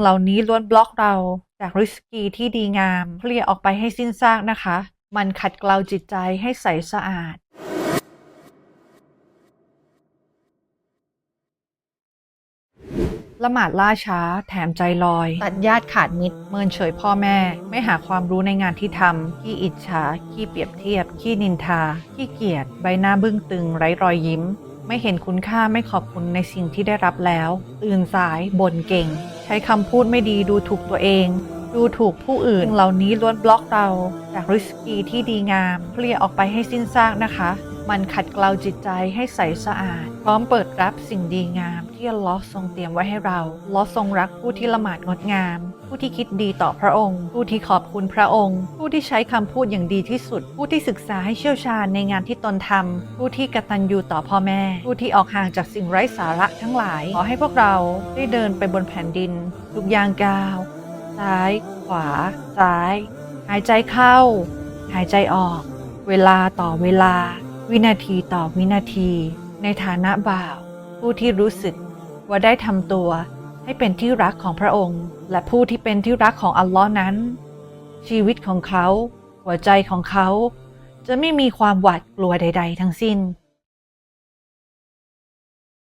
เหล่านี้ล้วนบล็อกเราจากริสกีที่ดีงามเคลียออกไปให้สิ้นซากนะคะ มันขัดเกลาจิตใจให้ใสสะอาดละหมาดล่าช้า แถมใจลอย ตัดญาติขาดมิตร เมินเฉยพ่อแม่ ไม่หาความรู้ในงานที่ทำขี้อิจฉาขี้เปรียบเทียบ ขี้นินทา ขี้เกียจใบหน้าบึ้งตึง ไร้รอยยิ้ม ไม่เห็นคุณค่าไม่ขอบคุณในสิ่งที่ได้รับแล้วตื่นสายบ่นเก่ง ช้คำพูดไม่ดีดูถูกตัวเอง ดูถูกผู้อื่นเหล่านี้ล้วนบล็อกเรา จากริสกีที่ดีงามเคลียร์ออกไปให้สิ้นซากนะคะ มันขัดเกลาจิตใจให้ใสสะอาด พร้อมเปิดรับสิ่งดีงามที่อัลลอฮ์ทรงเตรียมไว้ให้เราลอทรงรักผู้ที่ละหมาดงดงาม ผู้ที่คิดดีต่อพระองค์ ผู้ที่ขอบคุณพระองค์ ผู้ที่ใช้คำพูดอย่างดีที่สุด ผู้ที่ศึกษาให้เชี่ยวชาญในงานที่ตนทำผู้ที่กตัญญูต่อพ่อแม่ ผู้ที่ออกห่างจากสิ่งไร้สาระทั้งหลาย ขอให้พวกเราได้เดินไปบนแผ่นดินทุกย่างก้าวซ้าย ขวา ซ้าย หายใจเข้า หายใจออก เวลาต่อเวลา วินาทีต่อวินาที ในฐานะบ่าว ผู้ที่รู้สึกว่าได้ทำตัว ให้เป็นที่รักของพระองค์ และผู้ที่เป็นที่รักของอัลลอฮ์นั้น ชีวิตของเขา หัวใจของเขา จะไม่มีความหวาดกลัวใด ๆ ทั้งสิ้น